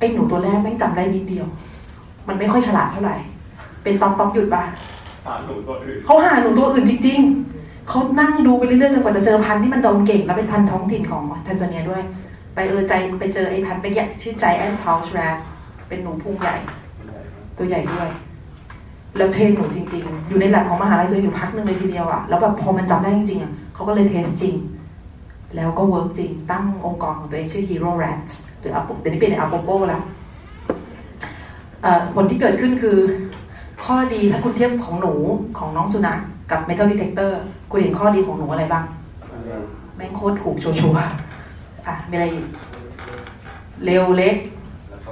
ไอ้หนูตัวแรกแม่งจำได้นิดเดียว มันไม่ค่อยฉลาดเท่าไหร่ เป็นตอมตอมหยุดปะหาหนูตัวอื่นเขาหาหนูตัวอื่นจริง ๆ เขานั่งดูไปเรื่อยๆจนกว่าจะเจอพันธุ์ที่มันดมเก่งแล้วเป็นพันธุ์ท้องถิ่นของแทนซาเนียด้วย ไปเออใจไปเจอไอ้พันธุ์ไปแยกชื่อใจแอนพาวช์แรเป็นหนูพุงใหญ่ ตัวใหญ่ด้วย แล้วเทรนหนูจริง ๆ อยู่ในแลบของมหาลัยตัวอยู่พักหนึ่งเลยทีเดียวอะแล้วแบบพอมันจำได้จริงๆอะเขาก็เลยเทสจริง แล้วก็เวิร์กจริงตั้งองค์กรของตัวเองชื่อ Hero Rats หรือ Apo- เดี๋ยวนี้เป็น Apopo แล้วผลที่เกิดขึ้นคือ ข้อดีถ้าคุณเทียบของหนูของน้องสุนัขกับ Metal Detector คุณเห็นข้อดีของหนูอะไรบ้าง แม่งโคตรถูกชัวร์อะ มีอะไรอีก เร็วเล็ก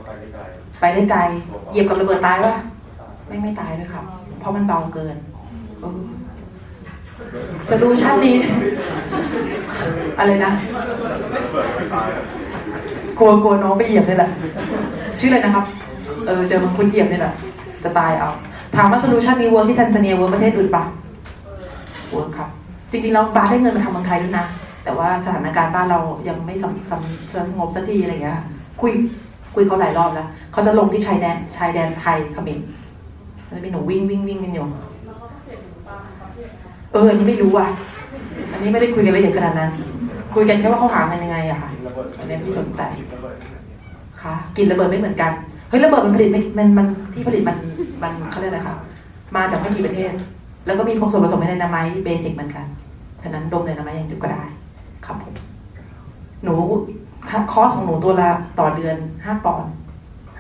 ไปได้ไกลไปได้ไกลเหยียบกับระเบิดตายปะไม่ไม่ตายด้วยครับ เพราะมันเบาเกินสลูชันนี้ อะไรนะกลัวกลัวน้องไปเหยียบนี่แหละ ชื่ออะไรนะครับ เออเจอมันคุณเหยียบนี่แหละ จะตายเอา ถามว่าโซลูชันนี้เวิร์กที่แทนซาเนียเวิร์กประเทศอื่นปะเวิร์กครับ จริงๆแล้วบาสได้เงินมาทำเมืองไทยด้วยนะ แต่ว่าสถานการณ์บ้านเรายังไม่สำสำสงบสักทีอะไรอย่างเงี้ย คุยคุยเขาหลายรอบแล้ว เขาจะลงที่ชายแดนชายแดนไทยเขมรมันจะมีหนูวิ่งวิ่งวิ่งกันอยู่ เอออันนี้ไม่รู้ว่ะ อันนี้ไม่ได้คุยกันละเอียดขนาดนั้น คุยกันแค่ว่าเขาหาเงินยังไงอะค่ะอันนี้ที่สนใจค่ะกลินระเบิดไม่เหมือนกันเฮ้ยระเบิดมันผลิตไม่มันมันที่ผลิตมันมันเขาเรียกอะไรคะมาจากไม่กี่ประเทศ แล้วก็มีพวกส่วนผสมในนาไม้เบสิกเหมือนกันฉะนั้นดมในนาไม้อย่างเดียวก็ได้ครับผมหนูค่าคอสของหนูตัวละต่อเดือนห้าปอนด์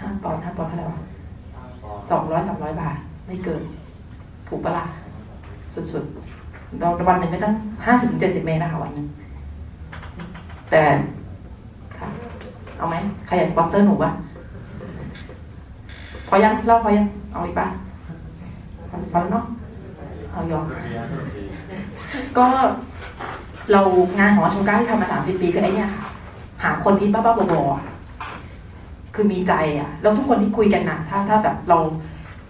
ห้าปอนด์ห้าปอนด์เท่าไหร่วะสองร้อยสามร้อยบาท ไม่เกิน ถูกปะล่ะสุดๆ เราวันหนึ่งก็ต้องห้าสิบเจ็ดสิบเมตรนะคะวันหนึงแต่ค่ะเอาไหมใครอยากสปอนเซอร์หนูปะพอยังเล่าพอยังเอาอีกปะพอแล้วเนาะเอายอมก็เรางานของอาชงก้าที่ทำมาสามสิบปีก็ไอ้เนี่ยค่ะหาคนที่บ้าๆบอๆอะคือมีใจอะแล้วทุกคนที่คุยกันนะถ้าถ้าแบบเรา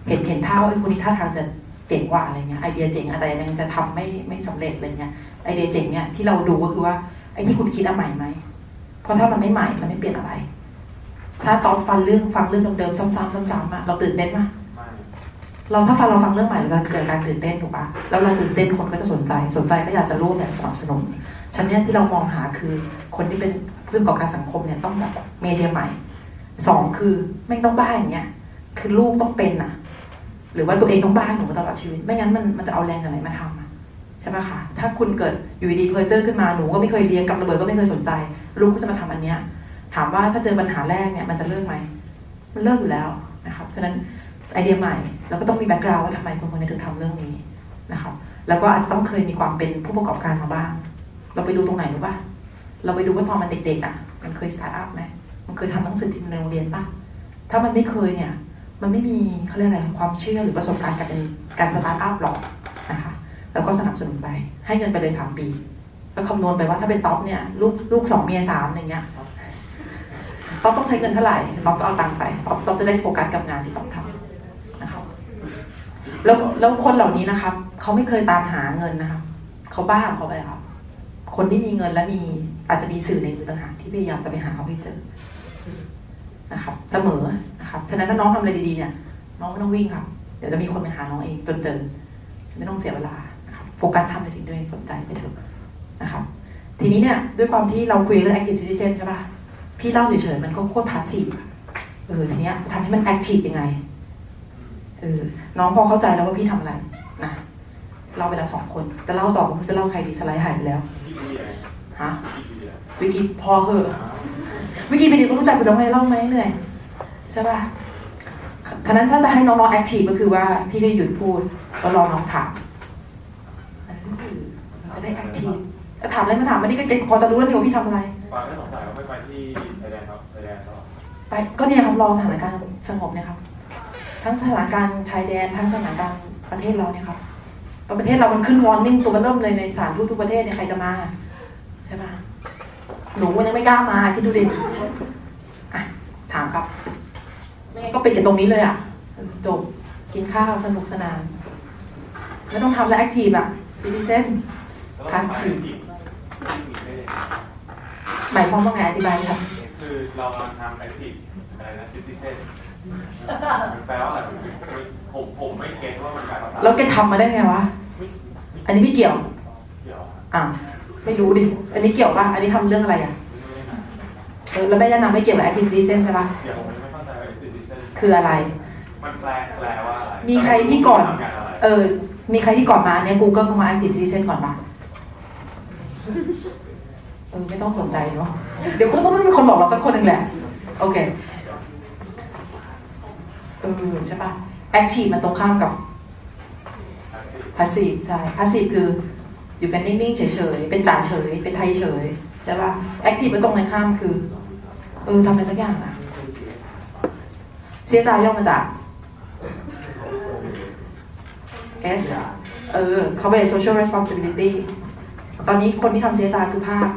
เห็นเห็นท่าว่าไอ้คนนี้ท่าทางจะ เจ๋งว่ะอะไรเงี้ยไอเดียเจ๋งอะไรมันจะทำไม่ไม่สำเร็จอะไรเงี้ยไอเดียเจ๋งเนี่ยที่เราดูก็คือว่าไอ้ที่คุณคิดอะใหม่ไหมเพราะถ้ามันไม่ใหม่มันไม่เปลี่ยนอะไร ถ้าตอนฟังเรื่องฟังเรื่องเดิมๆซ้ำๆซ้ำๆอะเราตื่นเต้นปะไม่เราถ้าฟังเราฟังเรื่องใหม่เราจะเกิดการตื่นเต้นถูกปะแล้วเราตื่นเต้นคนก็จะสนใจ สนใจก็อยากจะร่วมอยากสนับสนุนชั้นเนี้ยที่เรามองหาคือคนที่เป็นเรื่องก่อการสังคมเนี่ยต้องแบบเมเดียใหม่สองคือไม่งต้องบ้าอย่างเงี้ยคือลูกต้องเป็นน่ะ หรือว่าตัวเองต้องบ้าหนูตลอดชีวิต ไม่งั้นมันมันจะเอาแรงจากไหนมาทำอะใช่ไหมคะถ้าคุณเกิดอยู่ดีเพอเจอร์ขึ้นมาหนูก็ไม่เคยเลี้ยงกับระเบิดก็ไม่เคยสนใจ ลูกก็จะมาทำอันเนี้ยถามว่าถ้าเจอปัญหาแรกเนี่ยมันจะเลิกไหมมันเลิกอยู่แล้วนะครับฉะนั้นไอเดียใหม่แล้วก็ต้องมีแบ็กกราวด์ว่าทำไมคนคนนี้ถึงทำเรื่องนี้นะครับแล้วก็อาจจะต้องเคยมีความเป็นผู้ประกอบการมาบ้าง เราไปดูตรงไหนรู้ป่ะเราไปดูว่าตอนมันเด็กๆอะ มันเคยสตาร์ทอัพไหมมันเคยทำหนังสือพิมพ์ในโรงเรียนป่ะถ้ามันไม่เคยเนี่ย มันไม่มีเขาเรียกอะไรความเชื่อหรือประสบการณ์การเป็นการสตาร์ทอัพหรอกนะคะแล้วก็สนับสนุนไป ให้เงินไปเลยสามปีแล้วคำนวณไปว่าถ้าเป็นท็อปเนี่ยลูกลูกสองเมียสามอย่างเงี้ยท็อปต้องใช้เงินเท่าไหร่ท็อปก็เอาตังค์ไปท็อปท็อปจะได้โฟกัสกับงานที่ท็อปทำนะครับแล้วแล้วคนเหล่านี้นะครับเขาไม่เคยตามหาเงินนะครับเขาบ้าเขาไปครับคนที่มีเงินและมีอาจจะมีสื่อในมือต่างหากที่พยายามจะไปหาเขาให้เจอนะครับ เสมอ ครับฉะนั้นถ้าน้องทำอะไรดีๆเนี่ยน้องไม่ต้องวิ่งครับ เดี๋ยวจะมีคนไปหาน้องเองจนเจอไม่ต้องเสียเวลานะครับโฟกัสทำในสิ่งที่ตัวเองสนใจไปเถอะนะครับ ทีนี้เนี่ยด้วยความที่เราคุยเรื่อง active citizen ใช่ปะพี่เล่าเฉยๆมันก็โคตรพาสซีฟเออทีเนี้ยจะทำให้มัน active ยังไงเออน้องพอเข้าใจแล้วว่าพี่ทำอะไรนะเล่าไปแล้วสองคน จะเล่าต่อจะเล่าใครดีสไลด์หายไปแล้วฮะวิกิพอเหอะวิกิไปดีก็รู้จักคุณน้องไงเล่าไหมเหนื่อย ใช่ป่ะฉะนั้นถ้าจะให้น้องๆแอคทีฟก็คือว่าพี่ก็หยุดพูดแล้วรอน้องถามอันนั้นคือมันจะได้แอคทีฟถ้าถามอะไรมาถามมาดิก็เก่งพอจะรู้แล้วนี่ว่าพี่ทำอะไรปาไม่สงสัยว่าไม่ไปที่ไทยแลนด์ครับไทยแลนด์ก็ไปก็เนี่ยครับรอสถานการณ์สงบเนี่ยครับทั้งสถานการณ์ชายแดนทั้งสถานการณ์ประเทศเราเนี่ยครับเพราะประเทศเรามันขึ้นวอร์นิ่งตัวเริ่มเลยในสถานทูตทุกประเทศเนี่ยใครจะมาใช่ไหมหนูมันยังไม่กล้ามาคิดดูดิอะถามครับไม่งั้ นก็เป็นกันตรงนี้เลยอะจบกินข้าวสนุกสนานไม่ต้องทำแล้วแอคทีฟอะซิติเซนแล้วก็ไปที่ที่มีได้หมายความว่าไงอธิบายครับคือเรากำลังทำแอคทีฟอะไรนะซิติเซนมันแปลว่าอะไรผมผมไม่เก็ตว่ามันแปลภาษาแล้วแกทำมาได้ไงวะ อันนี้ไม่เกี่ยวเกี่ยวอะไม่รู้ดิ อันนี้เกี่ยวปะอันนี้ทำเรื่องอะไรอะเออแล้วแม่ย่านางไม่เกี่ยวกับ active citizen ใช่ปะเกี่ยวผมไม่เข้าใจว่าซิติเซน คืออะไร มันแปลแปลว่าอะไรมีใครที่ก่อนทำงานอะไรเออ มีใครที่ก่อนมาอันเนี้ย Google เข้ามา active citizen ก่อนปะเออไม่ต้องสนใจเนาะเดี๋ยวคงต้องมีคนบอกเราสักคนหนึ่งแหละ โอเคเออใช่ปะ active มันตรงข้ามกับ passive ใช่ passive คืออยู่กันนิ่งๆเฉยๆ เป็นจ่าเฉย เป็นไทยเฉยใช่ปะ active มันตรงกันข้ามคือ เออทำอะไรสักอย่างอะ CSR ย่อมาจาก S เออ Corporate Social Responsibility ตอนนี้คนที่ทำ CSR คือภาค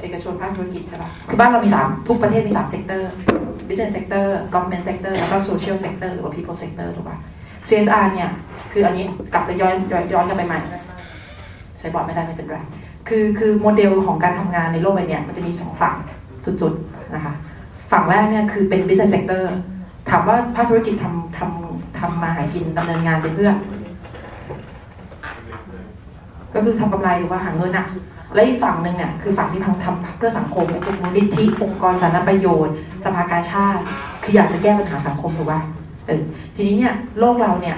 เอกชนภาคธุรกิจใช่ปะคือบ้านเรามี 3 ทุกประเทศมี 3 เซกเตอร์ business sector government sector แล้วก็ social sector หรือว่า people sector ถูกปะ CSR เนี่ย คืออันนี้กลับไปย้อนย้อนย้อนกลับไปใหม่ ใช้บอร์ดไม่ได้ไม่เป็นไร คือคือโมเดลของการทำงานในโลกใบเนี้ยมันจะมีสองฝั่งสุดๆนะคะ ฝั่งแรกเนี่ยคือเป็น business sector ถามว่าภาคธุรกิจทำทำทำมาหากินดำเนินงานไปเพื่อ ก็คือทำกำไรหรือว่าหาเงินอะและอีกฝั่งหนึ่งเนี่ยคือฝั่งที่ทำทำเพื่อสังคมพวกมูลนิธิองค์กรสาธารณประโยชน์ สภากาชาติ คืออยากจะแก้ปัญหาสังคมถูกป่ะเออทีนี้เนี่ยโลกเราเนี่ย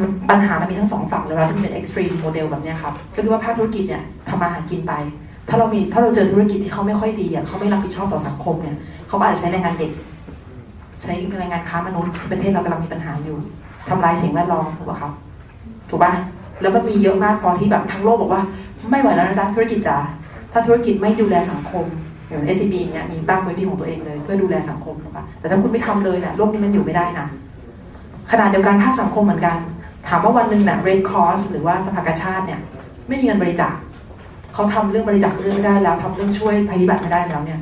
มันปัญหามันมีทั้งสองฝั่งเลยเราที่เป็น extreme model แบบเนี้ยครับ ก็คือว่าภาคธุรกิจเนี่ยทำมาหากินไป ถ้าเรามีถ้าเราเจอธุรกิจที่เขาไม่ค่อยดีอะเขาไม่รับผิดชอบต่อสังคมเนี่ยเขาก็อาจจะใช้แรงงานเด็ก ใช้แรงงานค้ามนุษย์ประเทศเรากำลังมีปัญหาอยู่ทำลายสิ่งแวดล้อมถูกป่ะครับถูกป่ะแล้วมันมีเยอะมากพอที่แบบทั้งโลกบอกว่า ไม่ไหวแล้วนะจ๊ะธุรกิจจ๋าถ้าธุรกิจไม่ดูแลสังคมอย่าง SCB เนี่ยมีตั้งพื้นที่ของตัวเองเลย เพื่อดูแลสังคมถูกป่ะแต่ถ้าคุณไม่ทำเลยเนี่ยโลกนี้มันอยู่ไม่ได้นะขณะเดียวกันภาคสังคมเหมือนกัน ถามว่าวันหนึ่งเนี่ย Red Cross หรือว่าสภากาชาติเนี่ยไม่มีเงินบริจาค เขาทำเรื่องบริจาคเรื่องไม่ได้แล้วทำเรื่องช่วยภัยพิบัติไม่ได้แล้วเนี่ย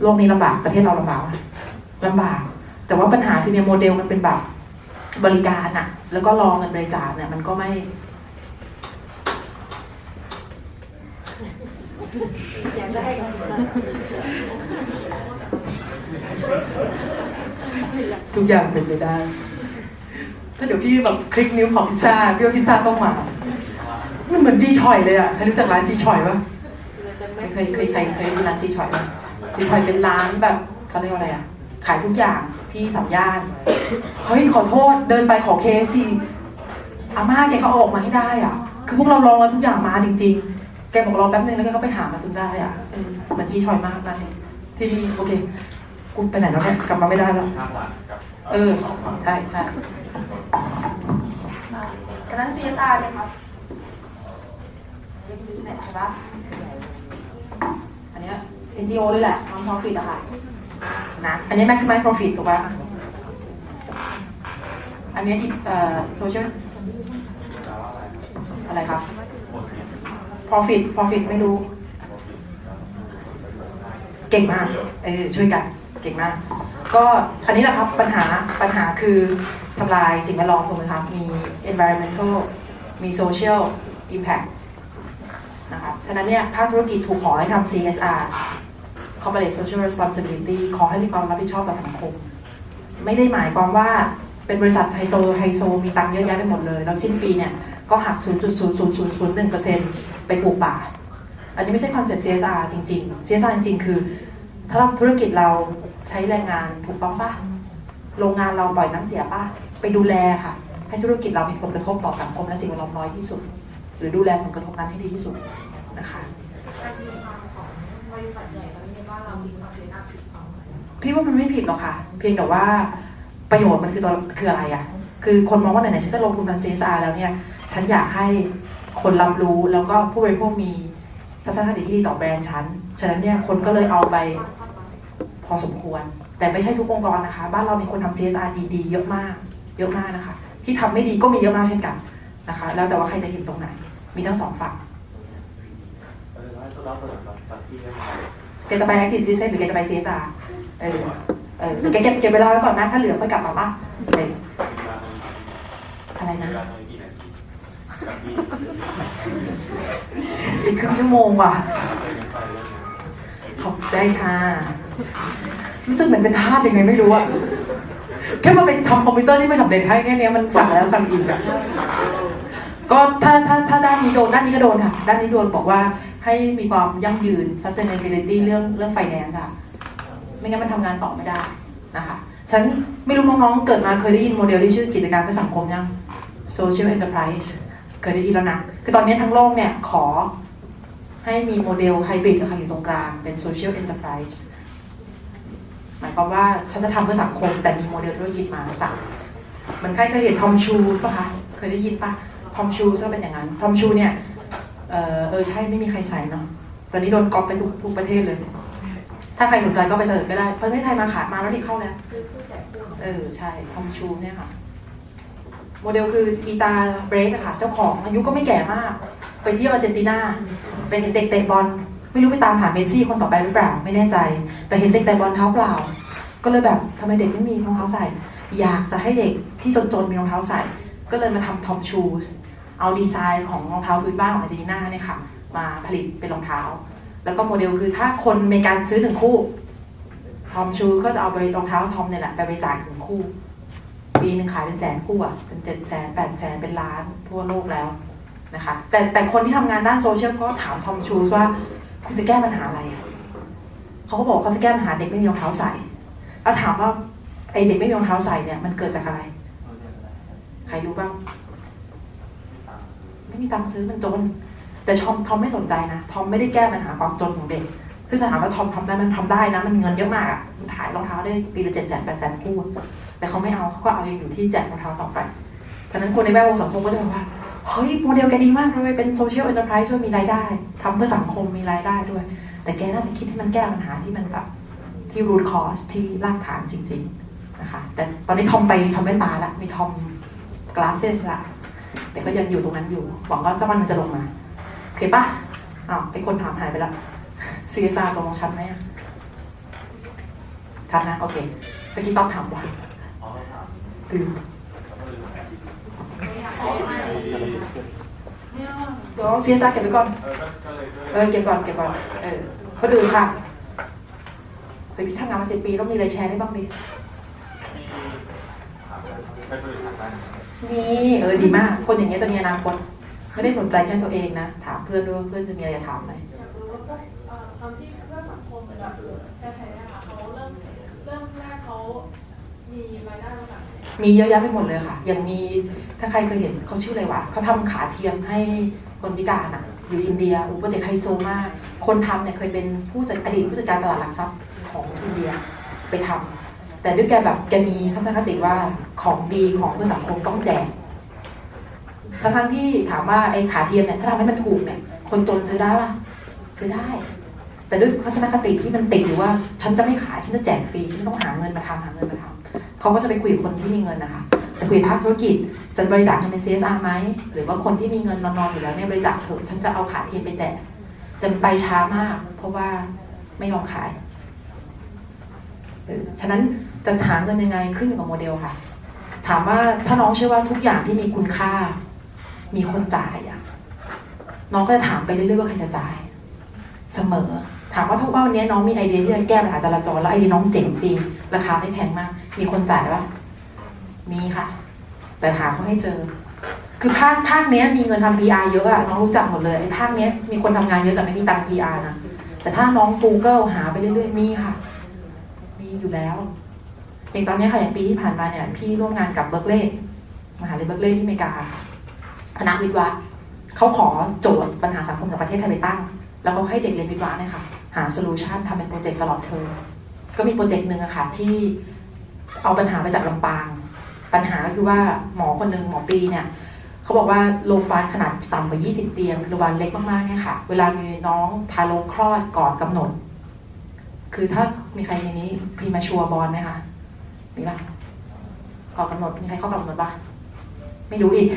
โลกนี้ลำบากประเทศเราลำบากไหมลำบาก แต่ว่าปัญหาคือเนี่ยโมเดลมันเป็นแบบบริการอะแล้วก็รองเงินบริจาคเนี่ยมันก็ไม่อยากได้ทุกอย่างเป็นไปได้ ถ้าเดี๋ยวพี่แบบคลิกนิ้วของพิซซ่าพี่ว่าพิซซ่าต้องมา มันเหมือนจีชอยเลยอะ ใครรู้จักร้านจีชอยปะไม่เคยเคยเคยเคยกินร้านจีชอยปะจีชอยเป็นร้านแบบเขาเรียกว่าอะไรอะ ขายทุกอย่างที่สัมย่าน เฮ้ยขอโทษเดินไปขอเคฟซีอาม่าแกก็เอาออกมาให้ได้อะ คือพวกเราลองแล้วทุกอย่างมาจริง ๆ แกบอกรอแป๊บนึงแล้วแกก็ไปหามาจนได้อะเออเหมือนจีชอยมากนะที่นี่โอเคกูไปไหนแล้วเนี่ยกลับมาไม่ได้แล้วข้างหลังกับเออใช่ใช่อันนั้น CSR เนี่ยครับ ไหนใช่ปะอันนี้ NGO ด้วยแหละ non profit อะค่ะนะอันนี้ maximize profit ถูกปะอันนี้เอ่อ social อะไรครับ profit profit ไม่รู้ เก่งมากเออช่วยกัน เก่งมาก ก็อันนี้แหละครับปัญหาปัญหาคือทำลายสิ่งแวดล้อมถูกไหมครับ มี environmental มี social impact ฉะนั้นเนี่ยภาคธุรกิจถูกขอให้ทำ CSR corporate social responsibility ขอให้มีความรับผิดชอบต่อสังคม ไม่ได้หมายความว่าเป็นบริษัทไฮโซไฮโซมีตังค์เยอะแยะไปหมดเลย แล้วสิ้นปีเนี่ยก็หัก 0.00001%ไปปลูกป่า อันนี้ไม่ใช่คอนเซ็ปต์ CSR จริง ๆ CSR จริงๆ คือ ถ้าเราธุรกิจเราใช้แรงงานถูกต้องปะโรงงานเราปล่อยน้ำเสียปะไปดูแลค่ะ ให้ธุรกิจเรามีผลกระทบต่อสังคมและสิ่งแวดล้อมน้อยที่สุด หรือดูแลผลกระทบนั้นให้ดีที่สุด นะคะบริษัทใหญ่ตอนนี้ในบ้านเรามีความเสียหน้าผิดความพี่ว่ามันไม่ผิดหรอกค่ะ เพียงแต่ว่าประโยชน์มันคือตัวคืออะไรอะคือคนมองว่าไหนๆฉันจะลงทุนทาง CSR แล้วเนี่ย ฉันอยากให้คนรับรู้แล้วก็ผู้บริโภคมีทัศนคติที่ดีต่อแบรนด์ฉัน ฉะนั้นเนี่ยคนก็เลยเอาไปพอสมควร แต่ไม่ใช่ทุกองค์กรนะคะ บ้านเรามีคนทำ CSR ดีๆ เยอะมาก เยอะมากนะคะ ที่ทำไม่ดีก็มีเยอะมากเช่นกันนะคะ แล้วแต่ว่าใครจะเห็นตรงไหน มีทั้งสองฝั่ง เออแล้วเราเปิดสักที่ได้ไหมแกจะไป Active Citizen หรือแกจะไป CSR เออเออแกเก็บเก็บเวลาไว้ก่อนนะ ถ้าเหลือค่อยกลับมาป่ะเอออะไรนะอีกครึ่งชั่วโมงว่ะไปเรื่องนี้ขอบได้ค่ะรู้สึกเหมือนเป็นทาสยังไงไม่รู้อะแค่มาไปทำคอมพิวเตอร์ที่ไม่สำเร็จให้แค่เนี้ยมันสั่งแล้วสั่งอีกอะก็ถ้าถ้าถ้าด้านนี้โดนด้านนี้ก็โดนค่ะ ด้านนี้โดนบอกว่า ให้มีความยั่งยืน sustainability เรื่องเรื่อง finance ค่ะ ไม่งั้นมันทำงานต่อไม่ได้นะคะ ฉันไม่รู้น้องๆ เกิดมาเคยได้ยินโมเดลที่ชื่อกิจการเพื่อสังคมยัง social enterprise เคยได้ยินแล้วนะ คือตอนนี้ทั้งโลกเนี่ยขอให้มีโมเดลไฮบริดนะคะอยู่ตรงกลางเป็น social enterprise หมายความว่าฉันจะทำเพื่อสังคม แต่มีโมเดลธุรกิจมาสั่งเหมันใครเคยเห็นทอมชูสป่ะคะ เคยได้ยินปะทอมชูก็เป็นอย่างนั้น ทอมชูเนี่ย เออเออใช่ไม่มีใครใส่เนาะตอนนี้โดนก๊อปไปทุกทุกประเทศเลย ถ้าใครสนใจก็ไปเสิร์ชก็ได้ประเทศไทยมาขายมาแล้วนี่เข้าแล้วคือผู้แจกผู้เออใช่ทอมชูเนี่ยค่ะ โมเดลคืออีตาเบรกอะค่ะ เจ้าของอายุก็ไม่แก่มาก ไปเที่ยวอาร์เจนตินาไปเห็นเด็กเตะบอลไม่รู้ไปตามหาเมซี่คนต่อไปหรือเปล่าไม่แน่ใจ แต่เห็นเด็กเตะบอลเท้าเปล่า ก็เลยแบบทำไมเด็กไม่มีรองเท้าใส่ อยากจะให้เด็กที่จนๆมีรองเท้าใส่ ก็เลยมาทำทอมชู เอาดีไซน์ของรองเท้าพื้นบ้านของอาร์เจนตินาเนี่ยค่ะ มาผลิตเป็นรองเท้า แล้วก็โมเดลคือถ้าคนอเมริกันซื้อหนึ่งคู่ ทอมชูก็จะเอาไปรองเท้าทอมเนี่ยแหละไปบริจาคหนึ่งคู่ ปีหนึ่งขายเป็นแสนคู่อะ เป็นเจ็ดแสนแปดแสนเป็นล้านทั่วโลกแล้วนะคะแต่แต่คนที่ทำงานด้านโซเชียลก็ถามทอมชูว่าคุณจะแก้ปัญหาอะไรอะเขาก็บอกเขาจะแก้ปัญหาเด็กไม่มีรองเท้าใส่แล้วถามว่าไอเด็กไม่มีรองเท้าใส่เนี่ยมันเกิดจากอะไร ใครรู้บ้าง มีตังค์ซื้อมันจน แต่ทอมทอมไม่สนใจนะทอมไม่ได้แก้ปัญหาความจนของเด็ก ซึ่งถาถามว่าทอมทำได้มันทำได้นะ มันเงินเยอะมากอะมันขายรองเท้าได้ปีละเจ็ดแสนแปดแสนคู่แต่เขาไม่เอาเขาก็เอายังอยู่ที่แจกรองเท้าต่อไปดังนั้นคนในแวดวงสังคมก็จะแบบว่าเฮ้ยโมเดลแกดีมากเลยเป็นโซเชียลเอ็นเตอร์ไพรส์ช่วยมีรายได้ทำเพื่อสังคมมีรายได้ด้วย แต่แกน่าจะคิดให้มันแก้ปัญหาที่มันแบบที่ root cause ที่รากฐานจริง ๆ นะคะ แต่ตอนนี้ทอมไปทำแว่นตาละมีทอม glasses ละ แต่ก็ยังอยู่ตรงนั้นอยู่หวังว่าสักวันมันจะลงมาโอเคปะอ้าวไอ้คนถามหายไปละ CSR ตรงชัดไหมชัดนะ โอเคเมื่อกี้ต้องถามว่าอ๋อต้องถามลืมอ๋อไม่ดีเดี๋ยว CSR เก็บไว้ก่อน เออเก็บก่อนเก็บก่อน เออเขาดูค่ะเฮ้ยพี่ทำงานมาสิปีต้องมีอะไรแชร์ได้บ้างดิมีถามไปบริษัทได้ นี่เออดีมาก คนอย่างเงี้ยจะมีอนาคตไม่ได้สนใจแค่ตัวเองนะ ถามเพื่อนด้วยว่าเพื่อนจะมีอะไรจะถามไหมอยากรู้ว่าพวกเอ่อทำที่เพื่อสังคมเป็นแบบแท้ๆนะคะเขาเริ่มเริ่มแรกเขามีรายได้มาจากไหนมีเยอะแยะไปหมดเลยค่ะ อย่างมีถ้าใครเคยเห็นเขาชื่ออะไรวะเขาทำขาเทียมให้คนพิการอะ อยู่อินเดียอุปเจกไฮโซมาก คนทำเนี่ยเคยเป็นผู้จัดอดีตผู้จัดการตลาดหลักทรัพย์ของอินเดียไปทำ แต่ด้วยแกแบบแกมีทัศนคติว่าของดีของเพื่อสังคมต้องแจกทั้งที่ถามว่าไอ้ขาเทียมเนี่ยถ้าทำให้มันถูกเนี่ย คนจนซื้อได้ปะซื้อได้ แต่ด้วยทัศนคติที่มันติดอยู่ว่า ฉันจะไม่ขายฉันจะแจกฟรีฉันต้องหาเงินมาทำหาเงินมาทำเขาก็จะไปคุยกับคนที่มีเงินนะคะจะคุยภาคธุรกิจจะบริจาคเงินเป็น CSR ไหมหรือว่าคนที่มีเงินนอนๆอยู่แล้วเนี่ยบริจาคเถอะฉันจะเอาขาเทียมไปแจกแต่มันไปช้ามาก เพราะว่าไม่ยอมขายฉะนั้น จะหาเงินยังไงขึ้นอยู่กับโมเดลค่ะ ถามว่าถ้าน้องเชื่อว่าทุกอย่างที่มีคุณค่า มีคนจ่ายอะน้องก็จะถามไปเรื่อยๆว่าใครจะจ่าย เสมอ ถามว่าทุกว่าวันนี้น้องมีไอเดียที่จะแก้ปัญหาจราจรแล้วไอเดียน้องเจ๋งจริง ราคาไม่แพงมาก มีคนจ่ายปะมีค่ะ แต่หาเขาให้เจอ คือภาคภาคเนี้ยมีเงินทำ PR เยอะอะน้องรู้จักหมดเลยไอ้ภาคเนี้ยมีคนทำงานเยอะแต่ไม่มีตังค์ PR นะแต่ถ้าน้อง Google หาไปเรื่อยๆมีค่ะ มีอยู่แล้ว อย่างตอนนี้ค่ะอย่างปีที่ผ่านมาเนี่ยพี่ร่วมงานกับเบิร์กเลย์มหาลัยเบิร์กเลย์ที่อเมริกาคณะวิทย์วะเขาขอโจทย์ปัญหาสังคมของประเทศไทยไปตั้ง แล้วเขาให้เด็กเรียนวิทย์วะเนี่ยค่ะหาโซลูชันทำเป็นโปรเจกต์ตลอดเทอมก็มีโปรเจกต์หนึ่งอะค่ะที่เอาปัญหามาจากลำปาง ปัญหาก็คือว่าหมอคนหนึ่งหมอปีเนี่ยเขาบอกว่าโรงพยาบาลขนาดต่ำกว่า 20 เตียงคือโรงพยาบาลเล็กมากๆเนี่ยค่ะ เวลามีน้องทารกคลอดก่อนกำหนด คือถ้ามีใครในนี้พีมาชัวบอลไหมคะ มีปะก่อกำหนดมีใครข้ากำหนดปะไม่รู้อีก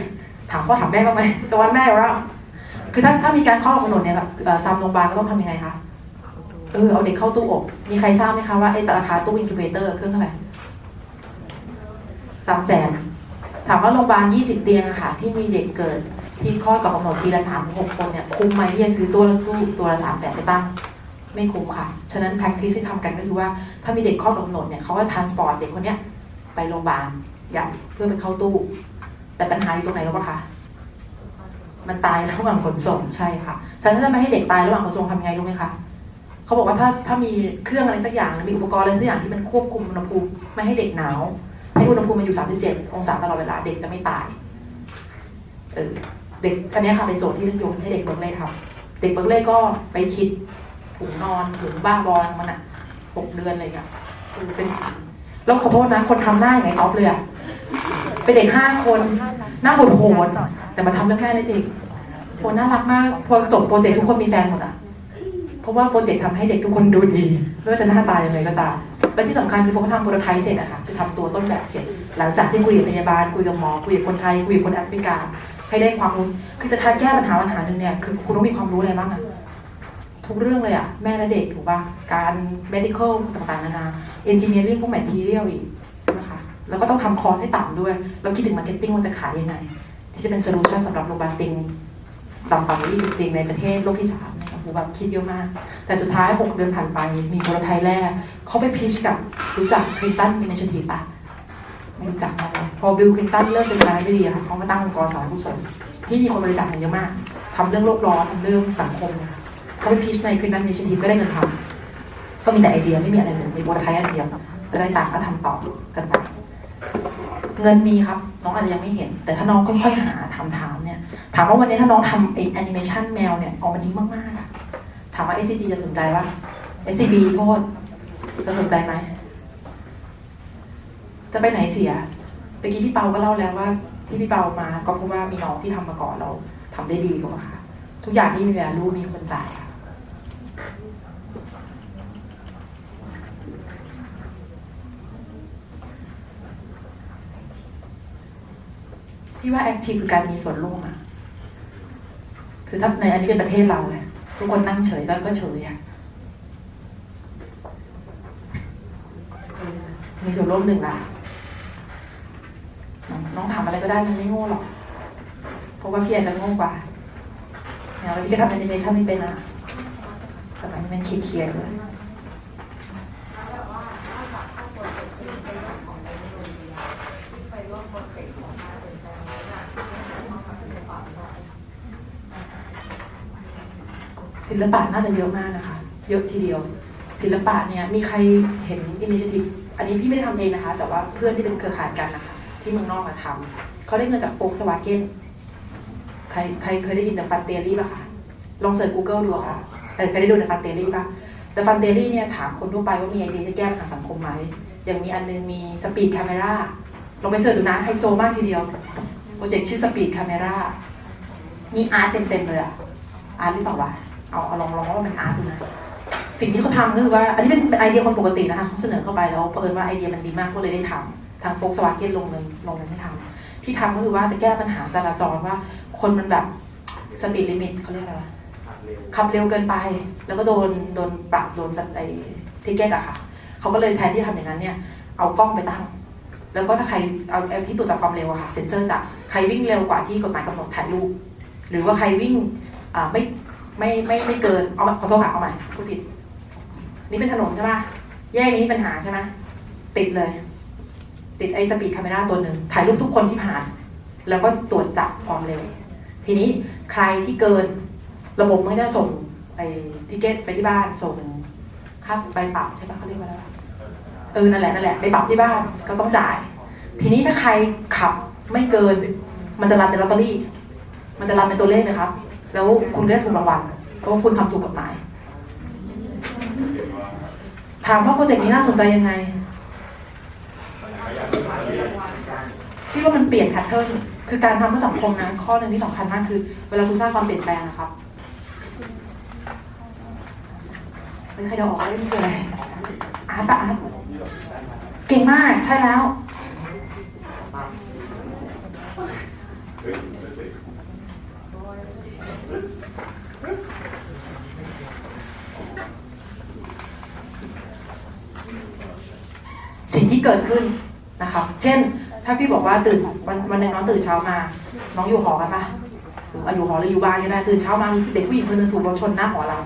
ถามพ่อถามแม่บ้างไหมจะวันแม่แล้วคือถ้าถ้ามีการข้ากำหนดเนี่ยแบบตามโรงพยาบาลก็ต้องทำยังไงคะเออเอาเด็กเข้าตู้อบ มีใครทราบไหมคะว่าไอ้ราคาตู้อินคิวเบเตอร์เครื่องเท่าไหร่สามแสนถามว่าโรงพยาบาล20เตียงอะค่ะ ที่มีเด็กเกิดที่คลอก่อกำหนดปีละ3 6คนเนี่ยคุ้มไหมที่จะซื้อตัวละตู้ตัวละ3แสนไปตั้ง ไม่คุ้มค่ะ ฉะนั้น practice ที่ทำกันก็คือว่าถ้ามีเด็กข้อกำหนดเนี่ยเขาก็ transport เด็กคนเนี้ยไปโรงพยาบาลใหญ่เพื่อไปเข้าตู้ แต่ปัญหาอยู่ตรงไหนรู้ปะคะมันตายระหว่างขนส่งใช่ค่ะฉะนั้นถ้าจะไม่ให้เด็กตายระหว่างขนส่งทำยังไงรู้ไหมคะเขาบอกว่าถ้าถ้ามีเครื่องอะไรสักอย่างมีอุปกรณ์อะไรสักอย่างที่มันควบคุมอุณหภูมิไม่ให้เด็กหนาวให้อุณหภูมิมันอยู่ 37 องศาตลอดเวลาเด็กจะไม่ตายเออเด็กอันนี้ค่ะเป็นโจทย์ที่นิยมให้เด็กเบิร์กเล่ทำเด็กเบิร์กเล่ก็ไปคิด ถุงนอนถุงบ้าบอลมันอะหกเดือนอะไรเงี้ยคือเป็นแล้วขอโทษนะ คนทำหน้าอย่างไงออฟเลยอะเป็นเด็กห้าคนหน้าโหดโหดแต่มาทำเรื่องแม่เล็กเด็กโหน่ารักมากพอจบโปรเจกต์ทุกคนมีแฟนหมดอะเพราะว่าโปรเจกต์ทำให้เด็กทุกคนดูดีไม่ว่าจะหน้าตาอย่างไรก็ตามและที่สำคัญคือพอเขาทำโปรไทป์เสร็จอะคะคือทำตัวต้นแบบเสร็จ หลังจากที่คุยกับพยาบาลคุยกับหมอคุยกับคนไทยคุยกับคนแอฟริกาให้ได้ความรู้คือจะทานแก้ปัญหาปัญหาหนึ่งเนี่ยคือคุณต้องมีความรู้อะไรบ้างอะ ทุกเรื่องเลยอะแม่และเด็กถูกป่ะการ medical ต่างๆนานา engineering พวก material อีกนะคะแล้วก็ต้องทำคอร์สให้ต่ำด้วยแล้วคิดถึง marketing ว่าจะขายยังไง ที่จะเป็น solution สำหรับโรงพยาบาลติงต่ำๆ20ติงในประเทศโลกที่สามเนี่ยโอ้โหแบบคิดเยอะมาก แต่สุดท้าย 6 เดือนผ่านไป มีโปรไทยแรกเขาไปพิชกับรู้จักคริสตันมินชีปะไม่รู้จักมาเลยพอบิลคลินตันเริ่มเป็นนายไม่ดีค่ะเขามาตั้งองค์กรสารกุศลที่มีคนบริจาคเงินเยอะมากทำเรื่องโลกร้อนทำเรื่องสังคมนะคะ เขาไปพิชในคริสตันมินชีก็ได้เงินทำก็มีแต่ไอเดียไม่มีอะไรเลยมีโปรไทยอันเดียวก็ได้ตังก็ทำต่อกันไปเงินมีครับ น้องอาจจะยังไม่เห็น แต่ถ้าน้องค่อยๆหาทำถามเนี่ย ถามว่าวันนี้ถ้าน้องทำไอแอนิเมชันแมวเนี่ยออกมาดีมากๆอะถามว่า SCG จะสนใจปะ SCB โทษจะสนใจไหมจะไปไหนเสียเมื่อกี้พี่เปาก็เล่าแล้วว่า ที่พี่เปามาก็เพราะว่ามีน้องที่ทำมาก่อนเราทำได้ดีกว่าค่ะ ทุกอย่างที่มีแวลูมีคนจ่ายค่ะ พี่ว่าแอคทีฟคือการมีส่วนร่วมอะคือถ้าในอันนี้เป็นประเทศเราไงทุกคนนั่งเฉยก็ก็เฉยอะมีส่วนร่วมหนึ่งละน้องถามอะไรก็ได้มันไม่โง่หรอก เพราะว่าพี่อาจจะโง่กว่าเนี่ยวพี่ก็ทำแอนิเมชันไม่เป็นอะสมัยนี้มันเคลียร์เลย แบบว่านอกจากครอบครัวเป็นที่เป็นเรื่องของเทคโนโลยีที่ไปร่วมโปรเจกต์ของการเปลี่ยนแปลงนี้นะที่เป็นความพัฒนาความได้ ศิลปะน่าจะเยอะมากนะคะ เยอะทีเดียว ศิลปะเนี่ยมีใครเห็นอินิชิ i v อันนี้พี่ไม่ได้ทำเองนะคะ แต่ว่าเพื่อนที่เป็นเครือข่ายกันนะคะ ที่เมืองนอกมาทำเขาได้เงินจากโฟกสวาเกนใครใครเคยได้ยินแต่ฟันเตอรี่ป่ะคะลองเสิร์ช Google ดูค่ะเคยได้ดูในฟันเตอรี่ป่ะแต่ฟันเตอรี่เนี่ยถามคนทั่วไปว่ามีไอเดียจะแก้ปัญหาสังคมไหมอย่างมีอันนึงมีสปีด c a ม e ราลองไปเสิร์ชดูนะไฮโซมากทีเดียวโปรเจกต์ชื่อสปีด c a ม e รามีอาร์ตเต็มๆเลยอะอาร์ตหรือเปล่าวะ เอาเอาลองลองว่ามันอาร์ตดูนะสิ่งที่เขาทำก็คือว่า อันนี้เป็นเป็นไอเดียคนปกตินะคะเขาเสนอเข้าไปแล้วเผอิญว่าไอเดียมันดีมากก็เลยได้ทำทางโฟกสวาเกนลงเงินลงเงินให้ทำที่ทำก็คือว่าจะแก้ปัญหาจราจรว่า คนมันแบบสปีดลิมิตเขาเรียกอะไรวะขับเร็วเกินไป แล้วก็โดนโดนปรับโดนไอ้ทิเกตอะค่ะเขาก็เลยแทนที่จะทำอย่างนั้นเนี่ยเอากล้องไปตั้ง แล้วก็ถ้าใครเอาเอาที่ตรวจจับความเร็วอะค่ะเซ็นเซอร์จับใครวิ่งเร็วกว่าที่กฎหมายกำหนดถ่ายรูปหรือว่าใครวิ่งอ่าไม่ ไม่ไม่ไม่เกินเอาขอโทษค่ะเอาใหม่พูดผิด นี่เป็นถนนใช่ปะแยกนี้ปัญหาใช่ไหมติดเลย ติดไอ้สปีดคาเมราตัวหนึ่งถ่ายรูปทุกคนที่ผ่าน แล้วก็ตรวจจับความเร็ว ทีนี้ใครที่เกินระบบมันก็จะส่งไอ้ทิเกตไปที่บ้านส่งค่าใบปรับใช่ปะเขาเรียกว่าอะไรเออนั่นแหละนั่นแหละไปปรับที่บ้านก็ต้องจ่าย ทีนี้ถ้าใครขับไม่เกิน มันจะรันเป็นลอตเตอรี่ มันจะรันเป็นตัวเลขเลยครับ แล้วคุณก็ได้ถูกรางวัลเพราะว่าคุณทำถูกกฎหมาย ถามว่าโปรเจกต์นี้น่าสนใจยังไงพี่ว่ามันเปลี่ยนแพทเทิร์นคือการทำเพื่อสังคมนะข้อหนึ่งที่สำคัญมากคือ เวลาคุณสร้างความเปลี่ยนแปลงนะครับเป็นใครเดาออกได้คืออะไรอาร์ตปะอาร์ตเก่งมากใช่แล้ว ที่เกิดขึ้นนะคะเช่น ถ้าพี่บอกว่าตื่นวันวันหนึงน้องตื่นเช้ามา น้องอยู่หอกันปะอาอยู่หอหรืออยู่บ้านก็ได้ตื่นเช้ามามีเด็กผู้หญิงคนนึงถูกรถชนหน้าหอเรา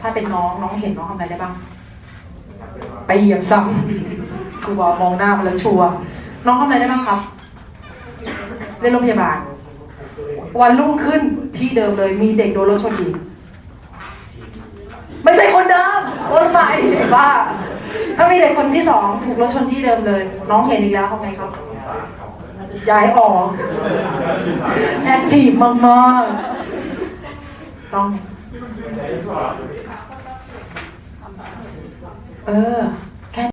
ถ้าเป็นน้องน้องเห็นน้องทำอะไรได้บ้าง ไปเหยียบซ้ำครูบอกมองหน้ามาแล้วชัวร์น้องทำอะไรได้บ้างครับเรียนโรงพยาบาลวันรุ่งขึ้นที่เดิมเลยมีเด็กโดนรถชนอีกไม่ใช่คนเดิมคนใหม่บ้า ถ้ามีเด็กคนที่สองถูกรถชนที่เดิมเลย น้องเห็นอีกแล้วทำไงครับ ย้ายออกแอคทีฟมากๆ ต้อง เออ